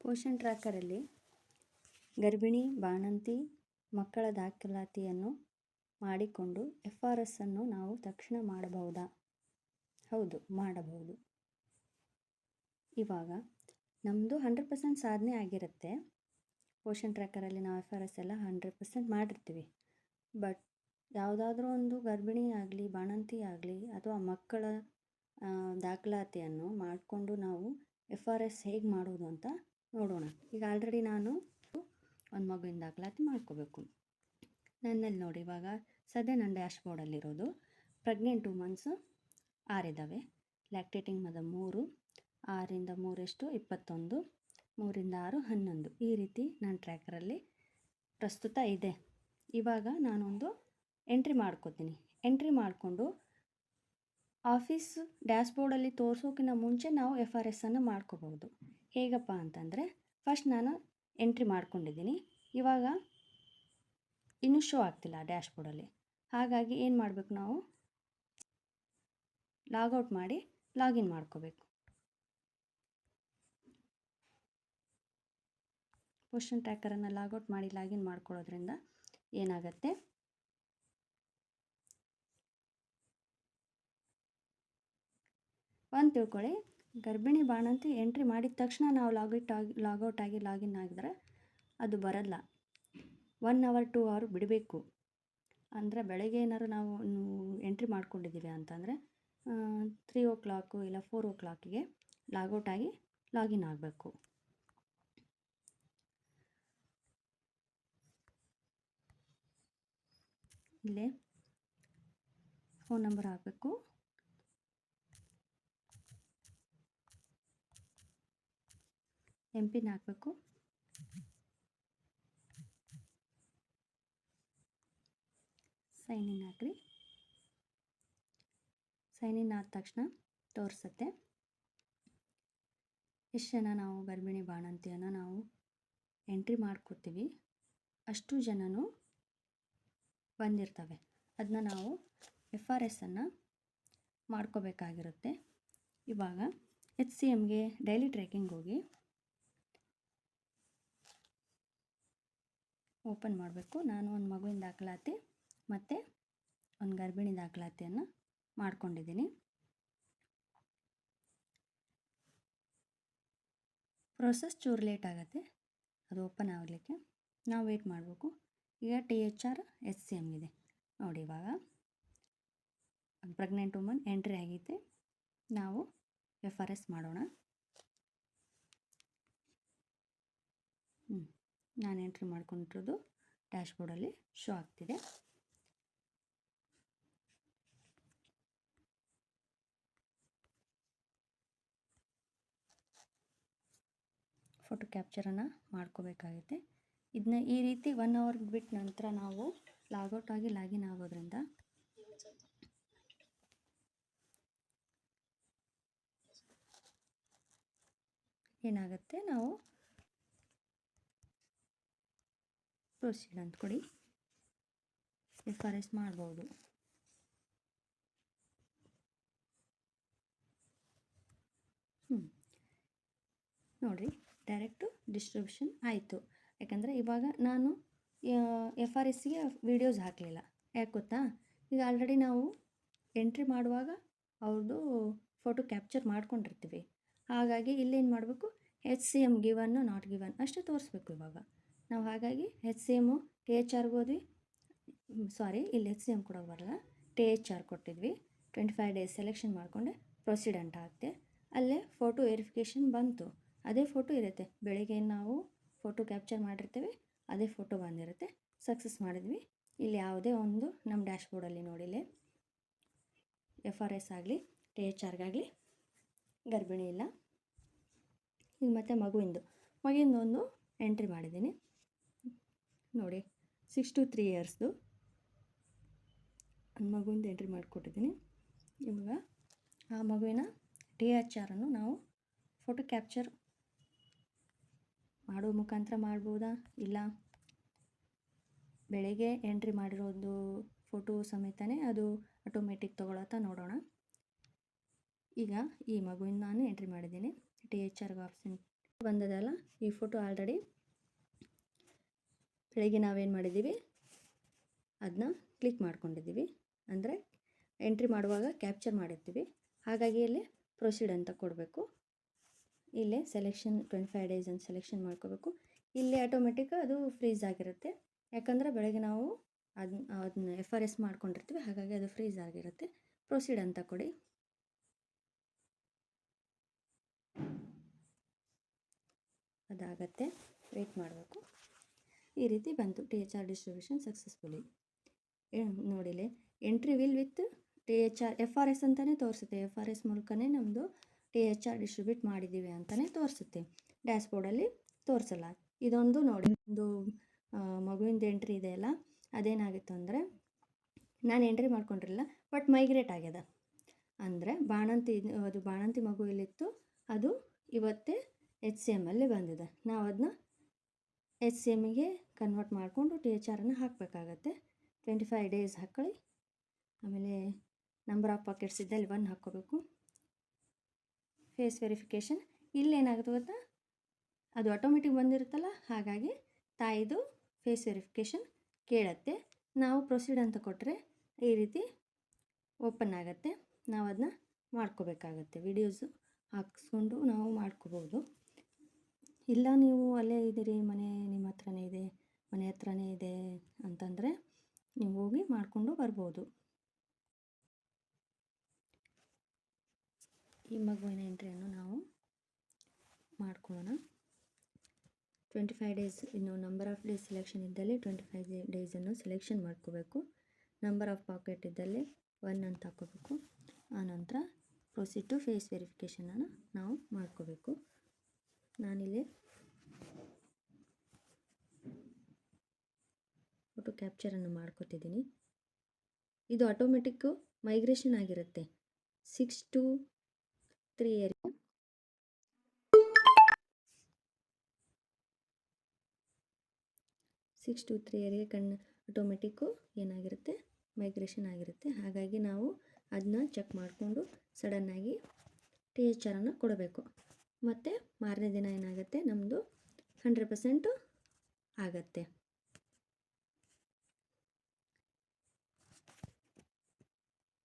ಪೋಷನ್ ಟ್ರ್ಯಾಕರಲ್ಲಿ ಗರ್ಭಿಣಿ, ಬಾಣಂತಿ, ಮಕ್ಕಳ ದಾಖಲಾತಿಯನ್ನು ಮಾಡಿಕೊಂಡು ಎಫ್ ಆರ್ ಎಸ್ ಅನ್ನು ನಾವು ತಕ್ಷಣ ಮಾಡಬಹುದಾ? ಹೌದು, ಮಾಡಬಹುದು. ಇವಾಗ ನಮ್ಮದು ಹಂಡ್ರೆಡ್ ಪರ್ಸೆಂಟ್ ಸಾಧನೆ ಆಗಿರುತ್ತೆ. ಪೋಷನ್ ಟ್ರ್ಯಾಕರಲ್ಲಿ ನಾವು ಎಫ್ ಆರ್ ಎಸ್ ಎಲ್ಲ ಹಂಡ್ರೆಡ್ ಪರ್ಸೆಂಟ್ ಮಾಡಿರ್ತೀವಿ. ಬಟ್ ಯಾವುದಾದ್ರೂ ಒಂದು ಗರ್ಭಿಣಿ ಆಗಲಿ, ಬಾಣಂತಿ ಆಗಲಿ ಅಥವಾ ಮಕ್ಕಳ ದಾಖಲಾತಿಯನ್ನು ಮಾಡಿಕೊಂಡು ನಾವು ಎಫ್ ಆರ್ ಎಸ್ ಹೇಗೆ ಮಾಡೋದು ಅಂತ ನೋಡೋಣ. ಈಗ ಆಲ್ರೆಡಿ ನಾನು ಒಂದು ಮಗುವಿನ ದಾಖಲಾತಿ ಮಾಡ್ಕೋಬೇಕು. ನನ್ನಲ್ಲಿ ನೋಡಿ, ಇವಾಗ ಸದ್ಯ ನನ್ನ ಡ್ಯಾಶ್ ಬೋರ್ಡಲ್ಲಿರೋದು ಪ್ರೆಗ್ನೆಂಟ್ ಟು ಮಂತ್ಸು ಆರಿದ್ದಾವೆ ಲ್ಯಾಕ್ಟೇಟಿಂಗ್ ಮದ ಮೂರು, ಆರಿಂದ ಮೂರೆಷ್ಟು ಇಪ್ಪತ್ತೊಂದು, ಮೂರಿಂದ ಆರು, ಹನ್ನೊಂದು. ಈ ರೀತಿ ನನ್ನ ಟ್ರ್ಯಾಕರಲ್ಲಿ ಪ್ರಸ್ತುತ ಇದೆ. ಇವಾಗ ನಾನೊಂದು ಎಂಟ್ರಿ ಮಾಡ್ಕೋತೀನಿ. ಎಂಟ್ರಿ ಮಾಡಿಕೊಂಡು ಆಫೀಸ್ ಡ್ಯಾಶ್ ಬೋರ್ಡಲ್ಲಿ ತೋರಿಸೋಕ್ಕಿಂತ ಮುಂಚೆ ನಾವು ಎಫ್ ಆರ್ ಎಸ್ಸನ್ನು ಮಾಡ್ಕೋಬೋದು ಹೇಗಪ್ಪ ಅಂತಂದರೆ ಫಸ್ಟ್ ನಾನು ಎಂಟ್ರಿ ಮಾಡ್ಕೊಂಡಿದ್ದೀನಿ. ಇವಾಗ ಇನ್ನೂ ಶೋ ಆಗ್ತಿಲ್ಲ ಡ್ಯಾಶ್ ಬೋರ್ಡಲ್ಲಿ ಹಾಗಾಗಿ ಏನು ಮಾಡಬೇಕು ನಾವು? ಲಾಗೌಟ್ ಮಾಡಿ ಲಾಗಿನ್ ಮಾಡ್ಕೋಬೇಕು. ಪೋಷನ್ ಟ್ರ್ಯಾಕರನ್ನು ಲಾಗೌಟ್ ಮಾಡಿ ಲಾಗಿನ್ ಮಾಡ್ಕೊಳ್ಳೋದ್ರಿಂದ ಏನಾಗುತ್ತೆ? ಒಂದು ತಿಳ್ಕೊಳ್ಳಿ. ಗರ್ಭಿಣಿ ಬಾಣಂತಿ ಎಂಟ್ರಿ ಮಾಡಿದ ತಕ್ಷಣ ನಾವು ಲಾಗಿಟ್ ಆಗಿ ಲಾಗೌಟ್ ಆಗಿ ಲಾಗಿನ್ ಆಗಿದ್ರೆ ಅದು ಬರಲ್ಲ. ಒನ್ ಅವರ್ ಟೂ ಅವರ್ ಬಿಡಬೇಕು. ಅಂದರೆ ಬೆಳಗ್ಗೆ ಏನಾದ್ರು ನಾವು ಎಂಟ್ರಿ ಮಾಡ್ಕೊಂಡಿದ್ದೀವಿ ಅಂತಂದರೆ ತ್ರೀ ಓ ಕ್ಲಾಕು ಇಲ್ಲ ಫೋರ್ ಓ ಕ್ಲಾಕಿಗೆ ಲಾಗೌಟ್ ಆಗಿ ಲಾಗಿನ್ ಆಗಬೇಕು. ಇಲ್ಲೇ ಫೋನ್ ನಂಬರ್ ಹಾಕಬೇಕು. ಎಂ ಪಿನ್ ಹಾಕಬೇಕು ಸೈನಿನ್ ಹಾಕ್ರಿ. ಸೈನಿನ್ ಆದ ತಕ್ಷಣ ತೋರಿಸುತ್ತೆ. ಎಷ್ಟು ಜನ ನಾವು ಗರ್ಭಿಣಿ ಬಾಣಂತಿಯನ್ನು ನಾವು ಎಂಟ್ರಿ ಮಾಡ್ಕೊತೀವಿ ಅಷ್ಟು ಜನನೂ ಬಂದಿರ್ತವೆ. ಅದನ್ನ ನಾವು ಎಫ್ ಆರ್ ಎಸ್ಸನ್ನು ಮಾಡ್ಕೋಬೇಕಾಗಿರುತ್ತೆ. ಇವಾಗ ಎಚ್ ಸಿ ಎಮ್ಗೆ ಡೈಲಿ ಟ್ರೆಕಿಂಗ್ ಹೋಗಿ ಓಪನ್ ಮಾಡಬೇಕು. ನಾನು ಒಂದು ಮಗುವಿನ ದಾಖಲಾತಿ ಮತ್ತು ಒಂದು ಗರ್ಭಿಣಿ ದಾಖಲಾತಿಯನ್ನು ಮಾಡ್ಕೊಂಡಿದ್ದೀನಿ. ಪ್ರೊಸೆಸ್ ಚೂರು ಲೇಟ್ ಆಗುತ್ತೆ. ಅದು ಓಪನ್ ಆಗಲಿಕ್ಕೆ ನಾವು ವೇಟ್ ಮಾಡಬೇಕು. ಈಗ T H R S C M ಇದೆ. ನೋಡಿ ಇವಾಗ. ಪ್ರೆಗ್ನೆಂಟ್ ವುಮನ್ ಎಂಟ್ರಿ ಆಗೈತೆ. ನಾವು ಎಫ್ ಆರ್ ಎಸ್ ಮಾಡೋಣ ಹ್ಞೂ ನಾನು ಎಂಟ್ರಿ ಮಾಡ್ಕೊಂಡಿರೋದು ಡ್ಯಾಶ್ ಬೋರ್ಡಲ್ಲಿ ಶೋ ಆಗ್ತಿದೆ. ಫೋಟೋ ಕ್ಯಾಪ್ಚರನ್ನು ಮಾಡ್ಕೋಬೇಕಾಗುತ್ತೆ. ಇದನ್ನ ಈ ರೀತಿ ಒನ್ ಅವರ್ ಬಿಟ್ಟ ನಂತರ ನಾವು ಲಾಗೌಟ್ ಆಗಿ ಲಾಗಿನ್ ಆಗೋದ್ರಿಂದ ಏನಾಗುತ್ತೆ? ನಾವು ಪ್ರೊಸೀಡ್ ಅಂತ ಕೊಡಿ. ಎಫ್ ಆರ್ ಎಸ್ ಮಾಡ್ಬೋದು. ಹ್ಞೂ ನೋಡಿರಿ ಡೈರೆಕ್ಟು ಡಿಸ್ಟ್ರಿಬ್ಯೂಷನ್ ಆಯಿತು. ಯಾಕಂದರೆ ಇವಾಗ ನಾನು ಎಫ್ ಆರ್ ಎಸ್ಗೆ ವೀಡಿಯೋಸ್ ಹಾಕಲಿಲ್ಲ. ಯಾಕೆ ಗೊತ್ತಾ? ಈಗ ಆಲ್ರೆಡಿ ನಾವು ಎಂಟ್ರಿ ಮಾಡುವಾಗ ಅವ್ರದ್ದು ಫೋಟೋ ಕ್ಯಾಪ್ಚರ್ ಮಾಡ್ಕೊಂಡಿರ್ತೀವಿ. ಹಾಗಾಗಿ ಇಲ್ಲೇನು ಮಾಡಬೇಕು? ಎಚ್ ಸಿ ಎಂ ಗಿವನ್ನು ನಾಟ್ ಗಿವನ್ ಅಷ್ಟೇ ತೋರಿಸ್ಬೇಕು ಇವಾಗ. ನಾವು ಹಾಗಾಗಿ H C M T H ಆರ್ಗೆ ಹೋದ್ವಿ. ಸಾರಿ ಇಲ್ಲಿ ಎಚ್ ಸಿ ಎಂ ಕೊಡೋಕೆ ಬರಲ್ಲ. ಟಿ ಎಚ್ ಆರ್ ಕೊಟ್ಟಿದ್ವಿ. ಟ್ವೆಂಟಿ ಫೈವ್ ಡೇಸ್ ಸೆಲೆಕ್ಷನ್ ಮಾಡಿಕೊಂಡೆ ಪ್ರೊಸೀಡ್ ಆಗುತ್ತೆ ಅಲ್ಲೇ ಫೋಟೋ ವೆರಿಫಿಕೇಷನ್ ಬಂತು. ಅದೇ ಫೋಟೋ ಇರುತ್ತೆ. ಬೆಳಿಗ್ಗೆ ನಾವು ಫೋಟೋ ಕ್ಯಾಪ್ಚರ್ ಮಾಡಿರ್ತೇವೆ, ಅದೇ ಫೋಟೋ ಬಂದಿರುತ್ತೆ. ಸಕ್ಸಸ್ ಮಾಡಿದ್ವಿ. ಇಲ್ಲಿ ಯಾವುದೇ ಒಂದು ನಮ್ಮ ಡ್ಯಾಶ್ ಬೋರ್ಡಲ್ಲಿ ನೋಡಿಲ್ಲೇ. ಎಫ್ ಆರ್ ಎಸ್ ಆಗಲಿ ಟಿ ಎಚ್ ಆರ್ಗಾಗಲಿ ಗರ್ಭಿಣಿ ಇಲ್ಲ. ಈಗ ಮತ್ತು ಮಗುವಿಂದು. ಮಗುವಿಂದು ಒಂದು ಎಂಟ್ರಿ ಮಾಡಿದ್ದೀನಿ. ನೋಡಿ ಸಿಕ್ಸ್ ಟು ತ್ರೀ ಇಯರ್ಸ್ದು. ಒಂದು ಮಗುವಿಂದ ಎಂಟ್ರಿ ಮಾಡಿಕೊಟ್ಟಿದ್ದೀನಿ. ಇವಾಗ ಆ ಮಗುವಿನ ಟಿ ಎಚ್ ಆರನ್ನು ನಾವು ಫೋಟೋ ಕ್ಯಾಪ್ಚರ್ ಮಾಡೋ ಮುಖಾಂತರ ಮಾಡ್ಬೋದಾ? ಇಲ್ಲ. ಬೆಳಗ್ಗೆ ಎಂಟ್ರಿ ಮಾಡಿರೋದು ಫೋಟೋ ಸಮೇತನೇ ಅದು ಆಟೋಮೆಟಿಕ್ ತೊಗೊಳತ್ತಾ ನೋಡೋಣ. ಈಗ ಈ ಮಗುವಿನ ನಾನು ಎಂಟ್ರಿ ಮಾಡಿದ್ದೀನಿ. ಟಿ ಎಚ್ ಆರ್ಗೆ ಆಪ್ಷನ್ ಬಂದದಲ್ಲ, ಈ ಫೋಟೋ ಆಲ್ರೆಡಿ ಬೆಳಗ್ಗೆ ನಾವೇನು ಮಾಡಿದ್ದೀವಿ? ಅದನ್ನ ಕ್ಲಿಕ್ ಮಾಡ್ಕೊಂಡಿದ್ದೀವಿ. ಅಂದರೆ ಎಂಟ್ರಿ ಮಾಡುವಾಗ ಕ್ಯಾಪ್ಚರ್ ಮಾಡಿರ್ತೀವಿ. ಹಾಗಾಗಿ ಇಲ್ಲಿ ಪ್ರೊಸೀಡ್ ಅಂತ ಕೊಡಬೇಕು. ಇಲ್ಲೇ ಸೆಲೆಕ್ಷನ್ ಟ್ವೆಂಟಿ ಫೈವ್ ಡೇಸ್ ಅಂತ ಸೆಲೆಕ್ಷನ್ ಮಾಡ್ಕೋಬೇಕು. ಇಲ್ಲಿ ಆಟೋಮೆಟಿಕ್ ಅದು ಫ್ರೀಸ್ ಆಗಿರುತ್ತೆ. ಯಾಕಂದರೆ ಬೆಳಗ್ಗೆ ನಾವು ಅದನ್ನ ಅದನ್ನ ಎಫ್ ಆರ್ ಎಸ್ ಮಾಡ್ಕೊಂಡಿರ್ತೀವಿ. ಹಾಗಾಗಿ ಅದು ಫ್ರೀಸ್ ಆಗಿರುತ್ತೆ. ಪ್ರೊಸೀಡ್ ಅಂತ ಕೊಡಿ. ಅದಾಗತ್ತೆ. ವೆಯ್ಟ್ ಮಾಡಬೇಕು. ಈ ರೀತಿ ಬಂತು. T H R distribution successfully. ನೋಡಿಲಿ entry will with T H R, F R S ಅಂತಲೇ ತೋರಿಸುತ್ತೆ. ಎಫ್ ಆರ್ ಎಸ್ ಮೂಲಕನೇ ನಮ್ಮದು ಟಿ ಎಚ್ ಆರ್ ಡಿಸ್ಟ್ರಿಬ್ಯೂಟ್ ಮಾಡಿದ್ದೀವಿ ಅಂತಲೇ ತೋರಿಸುತ್ತೆ. ಡ್ಯಾಶ್ಬೋರ್ಡಲ್ಲಿ ತೋರಿಸಲ್ಲ. ಇದೊಂದು ನೋಡಿ. ಒಂದು ಮಗುವಿಂದ ಎಂಟ್ರಿ ಇದೆಯಲ್ಲ ಅದೇನಾಗಿತ್ತು ಅಂದರೆ, ನಾನು ಎಂಟ್ರಿ ಮಾಡ್ಕೊಂಡಿರಲಿಲ್ಲ, ಬಟ್ ಮೈಗ್ರೇಟ್ ಆಗ್ಯದ. ಅಂದರೆ ಬಾಣಂತಿ, ಅದು ಬಾಣಂತಿ ಮಗು ಎಲ್ಲಿತ್ತು? ಅದು ಇವತ್ತೇ ಎಚ್ ಸಿ ಎಮ್ಮಲ್ಲಿ ಬಂದಿದೆ. ನಾವು ಅದನ್ನ ಎಚ್ ಸಿ ಎಮ್ಮಿಗೆ ಕನ್ವರ್ಟ್ ಮಾಡಿಕೊಂಡು ಟಿ ಎಚ್ ಆರನ್ನು ಹಾಕಬೇಕಾಗತ್ತೆ. ಟ್ವೆಂಟಿ ಫೈವ್ ಡೇಸ್ ಹಾಕ್ಕೊಳ್ಳಿ ಆಮೇಲೆ ನಂಬರ್ ಆಫ್ ಪಾಕೆಟ್ಸ್ ಇದ್ದಲ್ಲಿ ಒನ್ ಹಾಕ್ಕೋಬೇಕು. ಫೇಸ್ ವೆರಿಫಿಕೇಷನ್ ಇಲ್ಲೇನಾಗುತ್ತೆ ಗೊತ್ತಾ? ಅದು ಆಟೋಮೆಟಿಕ್ ಬಂದಿರುತ್ತಲ್ಲ? ಹಾಗಾಗಿ ತಾಯಿದು ಫೇಸ್ ವೆರಿಫಿಕೇಷನ್ ಕೇಳತ್ತೆ. ನಾವು ಪ್ರೊಸೀಡ್ ಅಂತ ಕೊಟ್ಟರೆ ಈ ರೀತಿ ಓಪನ್ ಆಗುತ್ತೆ. ನಾವು ಅದನ್ನ ಮಾಡ್ಕೋಬೇಕಾಗತ್ತೆ. ವಿಡಿಯೋಸು ಹಾಕಿಸ್ಕೊಂಡು ನಾವು ಮಾಡ್ಕೋಬೋದು. ಇಲ್ಲ ನೀವು ಅಲ್ಲೇ ಇದ್ದೀರಿ, ಮನೆ ನಿಮ್ಮ ಹತ್ರನೇ ಇದೆ, ಮನೆ ಹತ್ರನೇ ಇದೆ ಅಂತಂದರೆ ನೀವು ಹೋಗಿ ಮಾಡಿಕೊಂಡು ಬರ್ಬೋದು. ಈ ಮಗುವಿನ ಎಂಟ್ರಿಯನ್ನು ನಾವು ಮಾಡ್ಕೊಳ್ಳೋಣ. ಟ್ವೆಂಟಿ ಫೈವ್ ಡೇಸ್ ಇನ್ನು ನಂಬರ್ ಆಫ್ ಡೇಸ್ ಸೆಲೆಕ್ಷನ್ ಇದ್ದಲ್ಲಿ ಟ್ವೆಂಟಿ ಫೈವ್ ಡೇಸನ್ನು ಸೆಲೆಕ್ಷನ್ ಮಾಡ್ಕೋಬೇಕು. ನಂಬರ್ ಆಫ್ ಪಾಕೆಟ್ ಇದ್ದಲ್ಲಿ ಒನ್ ಅಂತ ಹಾಕೋಬೇಕು. ಆನಂತರ ಪ್ರೊಸೀಡ್ ಟು ಫೇಸ್ ವೆರಿಫಿಕೇಷನನ್ನು ನಾವು ಮಾಡ್ಕೋಬೇಕು. ನಾನಿಲ್ಲಿ ಫೋಟೋ ಕ್ಯಾಪ್ಚರನ್ನು ಮಾಡ್ಕೋತಿದ್ದೀನಿ. ಇದು ಆಟೋಮೆಟಿಕ್ಕು ಮೈಗ್ರೇಷನ್ ಆಗಿರುತ್ತೆ. Six to three year six to three ಇಯರ್ಗೆ ಕಣ್ಣು ಆಟೋಮೆಟಿಕ್ಕು ಏನಾಗಿರುತ್ತೆ? ಮೈಗ್ರೇಷನ್ ಆಗಿರುತ್ತೆ. ಹಾಗಾಗಿ ನಾವು ಅದನ್ನ ಚೆಕ್ ಮಾಡಿಕೊಂಡು ಸಡನ್ನಾಗಿ ಟಿ ಎಚ್ ಆರನ್ನು ಕೊಡಬೇಕು. ಮತ್ತು ಮಾರನೇ ದಿನ ಏನಾಗುತ್ತೆ? ನಮ್ಮದು ಹಂಡ್ರೆಡ್ ಪರ್ಸೆಂಟು ಆಗತ್ತೆ.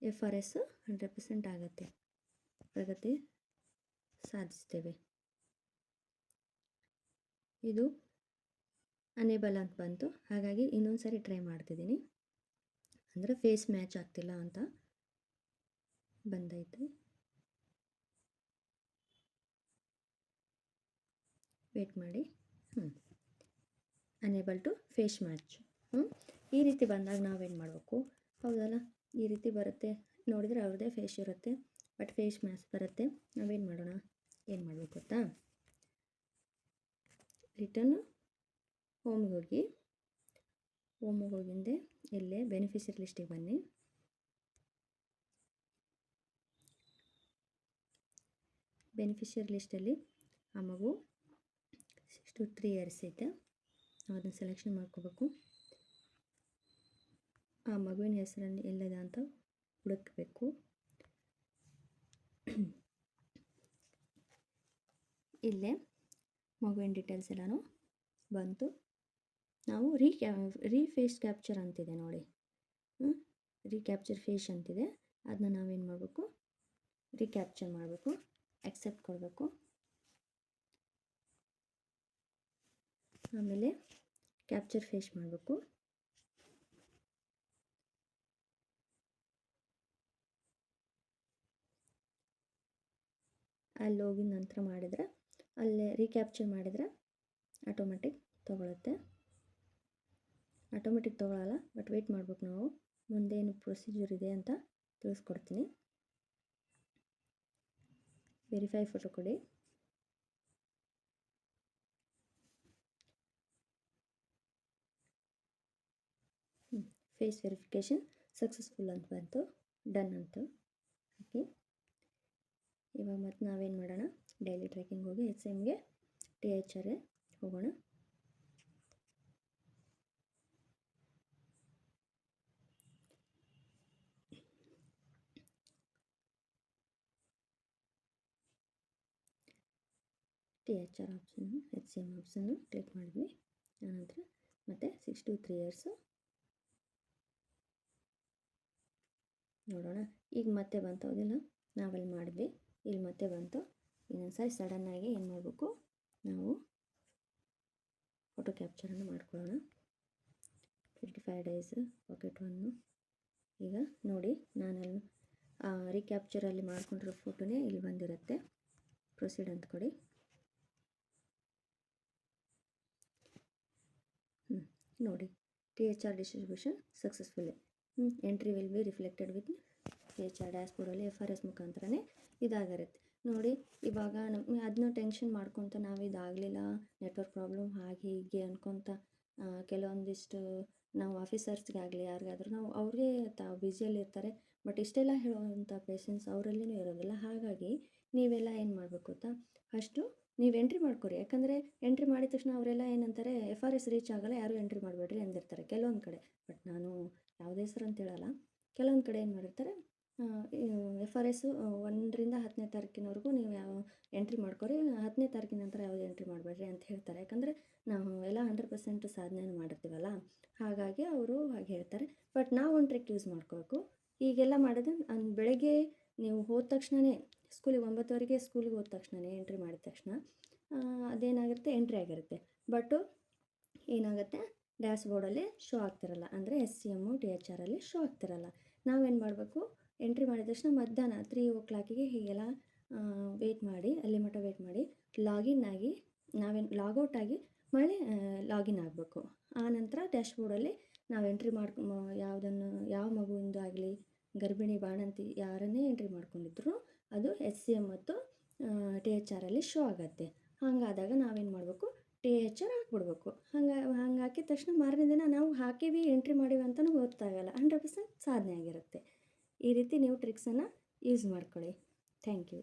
F R S hundred percent ಆಗುತ್ತೆ. ಪ್ರಗತಿ ಸಾಧಿಸ್ತೇವೆ. ಇದು ಅನೇಬಲ್ ಅಂತ ಬಂತು. ಹಾಗಾಗಿ ಇನ್ನೊಂದು ಸಾರಿ ಟ್ರೈ ಮಾಡ್ತಿದ್ದೀನಿ. ಅಂದರೆ ಫೇಸ್ ಮ್ಯಾಚ್ ಆಗ್ತಿಲ್ಲ ಅಂತ ಬಂದೈತೆ. ವೇಟ್ ಮಾಡಿ. ಹ್ಞೂ ಅನೇಬಲ್ ಟು ಫೇಸ್ ಮ್ಯಾಚ್ ಹ್ಞೂ ಈ ರೀತಿ ಬಂದಾಗ ನಾವೇನು ಮಾಡಬೇಕು? ಹೌದಲ್ಲ? ಈ ರೀತಿ ಬರುತ್ತೆ. ನೋಡಿದರೆ ಅವ್ರದ್ದೇ ಫೇಸ್ ಇರುತ್ತೆ. ಬಟ್ ಫೇಸ್ ಮ್ಯಾಚ್ ಬರುತ್ತೆ. ನಾವೇನು ಮಾಡೋಣ? ಏನು ಮಾಡಬೇಕು ಗೊತ್ತಾ? ರಿಟರ್ನ್ ಹೋಮ್ಗೆ ಹೋಗಿ. ಹೋಮ್ಗೆ ಹೋಗಿಂದೆ ಇಲ್ಲೇ ಬೆನಿಫಿಷರಿ ಲಿಸ್ಟಿಗೆ ಬನ್ನಿ. ಬೆನಿಫಿಷರಿ ಲಿಸ್ಟಲ್ಲಿ ಆ ಮಗು ಟು ತ್ರೀ ಇಯರ್ಸ್ ಐತೆ. ನಾವು ಅದನ್ನು ಸೆಲೆಕ್ಷನ್ ಮಾಡ್ಕೋಬೇಕು. ಆ ಮಗುವಿನ ಹೆಸರನ್ನು ಎಲ್ಲಿದೆ ಅಂತ ಹುಡುಕಬೇಕು. ಇಲ್ಲೇ ಮಗುವಿನ ಡೀಟೇಲ್ಸ್ ಎಲ್ಲನೂ ಬಂತು. ನಾವು ರೀ ರೀಫೇಸ್ ಕ್ಯಾಪ್ಚರ್ ಅಂತಿದೆ ನೋಡಿ. ರೀಕ್ಯಾಪ್ಚರ್ ಫೇಸ್ ಅಂತಿದೆ. ಅದನ್ನ ನಾವೇನು ಮಾಡಬೇಕು? ರೀಕ್ಯಾಪ್ಚರ್ ಮಾಡಬೇಕು. ಎಕ್ಸೆಪ್ಟ್ ಕೊಡಬೇಕು. ಆಮೇಲೆ ಕ್ಯಾಪ್ಚರ್ ಫೇಸ್ ಮಾಡಬೇಕು. ಅಲ್ಲಿ ಹೋಗಿದ ನಂತರ ಮಾಡಿದರೆ, ಅಲ್ಲೇ ರೀಕ್ಯಾಪ್ಚರ್ ಮಾಡಿದರೆ ಆಟೋಮೆಟಿಕ್ ತೊಗೊಳುತ್ತೆ. ಆಟೋಮೆಟಿಕ್ ತೊಗೊಳಲ್ಲ ಬಟ್ ವೆಯ್ಟ್ ಮಾಡ್ಬೇಕು ನಾವು. ಮುಂದೆ ಏನು ಪ್ರೊಸೀಜರ್ ಇದೆ ಅಂತ ತಿಳಿಸ್ಕೊಡ್ತೀನಿ. ವೆರಿಫೈ ಫೋಟೋ ಕೊಡಿ. ಫೇಸ್ ವೆರಿಫಿಕೇಷನ್ ಸಕ್ಸಸ್ಫುಲ್ ಅಂತ ಬಂತು ಡನ್ ಅಂತ. ಓಕೆ ಇವಾಗ ಮತ್ತು ನಾವೇನು ಮಾಡೋಣ? ಡೈಲಿ ಟ್ರ್ಯಾಕಿಂಗ್ ಹೋಗಿ ಎಚ್ ಎಮ್ಗೆ ಟಿ ಎಚ್ ಆರ್ ಹೋಗೋಣ. ಟಿ ಎಚ್ ಆರ್ ಆಪ್ಷನ್ನು ಎಚ್ ಸಿ ಎಂ ಆಪ್ಷನ್ನು ಕ್ಲಿಕ್ ಮಾಡಿದ್ವಿ. ಆನಂತರ ಮತ್ತು ಸಿಕ್ಸ್ ಟು ತ್ರೀ ಇಯರ್ಸು ನೋಡೋಣ. ಈಗ ಮತ್ತೆ ಬಂತು ಹೌದಿಲ್ಲ? ನಾವಲ್ಲಿ ಮಾಡಿದ್ವಿ. ಇಲ್ಲಿ ಮತ್ತೆ ಬಂತು. ಇನ್ನೊಂದು ಸಾರಿ ಸಡನ್ನಾಗಿ ಏನು ಮಾಡಬೇಕು? ನಾವು ಫೋಟೋ ಕ್ಯಾಪ್ಚರನ್ನು ಮಾಡ್ಕೊಳ್ಳೋಣ. Fifty five days pocket one ಈಗ ನೋಡಿ, ನಾನಲ್ಲಿ ರೀಕ್ಯಾಪ್ಚರಲ್ಲಿ ಮಾಡ್ಕೊಂಡಿರೋ ಫೋಟೋನೇ ಇಲ್ಲಿ ಬಂದಿರುತ್ತೆ. ಪ್ರೊಸೀಡ್ ಅಂತ ಕೊಡಿ. ಹ್ಞೂ ನೋಡಿ. T H R distribution successfully entry will be reflected with H R ಡ್ಯಾಶ್ಬೋರ್ಡಲ್ಲಿ F R S ಮುಖಾಂತರನೇ ಇದಾಗಿರುತ್ತೆ. ನೋಡಿ, ಇವಾಗ ನಮಗೆ ಅದನ್ನ ಟೆನ್ಷನ್ ಮಾಡ್ಕೊತ ನಾವು ಇದಾಗಲಿಲ್ಲ ನೆಟ್ವರ್ಕ್ ಪ್ರಾಬ್ಲಮ್ ಹಾಗೆ ಹೀಗೆ ಅನ್ಕೊತ ಕೆಲವೊಂದಿಷ್ಟು ನಾವು ಆಫೀಸರ್ಸ್ಗಾಗಲಿ ಯಾರಿಗಾದ್ರೂ ನಾವು ಅವ್ರಿಗೆ ತಾವು ಬ್ಯುಸಿಯಲ್ಲಿ ಇರ್ತಾರೆ ಬಟ್ ಇಷ್ಟೆಲ್ಲ ಹೇಳುವಂಥ ಪೇಷನ್ಸ್ ಅವರಲ್ಲಿನೂ ಇರೋದಿಲ್ಲ. ಹಾಗಾಗಿ ನೀವೆಲ್ಲ ಏನು ಮಾಡಬೇಕು ಗೊತ್ತಾ? ಫಸ್ಟು ನೀವು ಎಂಟ್ರಿ ಮಾಡ್ಕೊರಿ. ಯಾಕಂದರೆ ಎಂಟ್ರಿ ಮಾಡಿದ ತಕ್ಷಣ ಅವರೆಲ್ಲ ಏನಂತಾರೆ ಎಫ್ ಆರ್ ಎಸ್ ರೀಚ್ ಆಗಲ್ಲ, ಯಾರೂ ಎಂಟ್ರಿ ಮಾಡಬೇಡ್ರಿ ಅಂದಿರ್ತಾರೆ ಕೆಲವೊಂದು ಕಡೆ. ಬಟ್ ನಾನು ಯಾವುದೇ ಹೆಸರು ಅಂತ ಹೇಳಲ್ಲ. ಕೆಲವೊಂದು ಕಡೆ ಏನು ಮಾಡಿರ್ತಾರೆ ಎಫ್ ಆರ್ ಎಸ್ಸು ಒಂದರಿಂದ ಹತ್ತನೇ ತಾರೀಕಿನವರೆಗೂ ನೀವು ಯಾವ ಎಂಟ್ರಿ ಮಾಡ್ಕೊರಿ ಹತ್ತನೇ ತಾರೀಕಿನ ನಂತರ ಯಾವುದೇ ಎಂಟ್ರಿ ಮಾಡಬೇಡ್ರಿ ಅಂತ ಹೇಳ್ತಾರೆ. ಯಾಕಂದರೆ ನಾವು ಎಲ್ಲ ಹಂಡ್ರೆಡ್ ಪರ್ಸೆಂಟ್ ಸಾಧನೆಯನ್ನು ಮಾಡಿರ್ತೀವಲ್ಲ, ಹಾಗಾಗಿ ಅವರು ಹಾಗೆ ಹೇಳ್ತಾರೆ. ಬಟ್ ನಾವು ಒಂದು ಟ್ರಿಕ್ ಯೂಸ್ ಮಾಡ್ಕೋಬೇಕು. ಈಗೆಲ್ಲ ಮಾಡಿದ್ರೆ ಅನ್, ಬೆಳಗ್ಗೆ ನೀವು ಹೋದ ತಕ್ಷಣವೇ ಸ್ಕೂಲಿಗೆ ಒಂಬತ್ತುವರೆಗೆ ಸ್ಕೂಲಿಗೆ ಹೋದ ತಕ್ಷಣವೇ ಎಂಟ್ರಿ ಮಾಡಿದ ತಕ್ಷಣ ಅದೇನಾಗಿರುತ್ತೆ ಎಂಟ್ರಿ ಆಗಿರುತ್ತೆ. ಬಟ್ಟು ಏನಾಗುತ್ತೆ ಡ್ಯಾಶ್ ಬೋರ್ಡಲ್ಲಿ ಶೋ ಆಗ್ತಿರಲ್ಲ, ಅಂದರೆ S C M T H ಆರಲ್ಲಿ ಶೋ ಆಗ್ತಿರಲ್ಲ. ನಾವೇನು ಮಾಡಬೇಕು? ಎಂಟ್ರಿ ಮಾಡಿದ ತಕ್ಷಣ ಮಧ್ಯಾಹ್ನ ತ್ರೀ ಓ ಕ್ಲಾಕಿಗೆ ಹೀಗೆಲ್ಲ ವೆಯ್ಟ್ ಮಾಡಿ, ಅಲ್ಲಿ ಮಟ್ಟ ವೆಯ್ಟ್ ಮಾಡಿ ಲಾಗಿನ್ ಆಗಿ, ನಾವೇನು ಲಾಗೌಟ್ ಆಗಿ ಮಳೆ ಲಾಗಿನ್ ಆಗಬೇಕು. ಆ ನಂತರ ಡ್ಯಾಶ್ ಬೋರ್ಡಲ್ಲಿ ನಾವು ಎಂಟ್ರಿ ಮಾಡ್ಕೊ ಯಾವುದನ್ನು, ಯಾವ ಮಗುವಿಂದು ಆಗಲಿ, ಗರ್ಭಿಣಿ, ಬಾಣಂತಿ, ಯಾರನ್ನೇ ಎಂಟ್ರಿ ಮಾಡ್ಕೊಂಡಿದ್ರು, ಅದು ಎಸ್ ಸಿ ಎಂ ಮತ್ತು ಟಿ ಎಚ್ ಆರಲ್ಲಿ ಶೋ ಆಗುತ್ತೆ. ಹಾಗಾದಾಗ ನಾವೇನು ಮಾಡಬೇಕು? ಟಿ ಎಚ್ ಆರ್ ಹಾಕ್ಬಿಡ್ಬೇಕು. ಹಂಗೆ ಹಂಗೆ ಹಾಕಿದ ತಕ್ಷಣ ಮಾರನೇ ದಿನ ನಾವು ಹಾಕೀವಿ ಎಂಟ್ರಿ ಮಾಡೀವಿ ಅಂತಲೂ ಗೊತ್ತಾಗಲ್ಲ ಹಂಡ್ರೆಡ್ ಪರ್ಸೆಂಟ್ ಸಾಧನೆ ಆಗಿರುತ್ತೆ. ಈ ರೀತಿ ನೀವು ಟ್ರಿಕ್ಸನ್ನು ಯೂಸ್ ಮಾಡ್ಕೊಳ್ಳಿ. Thank you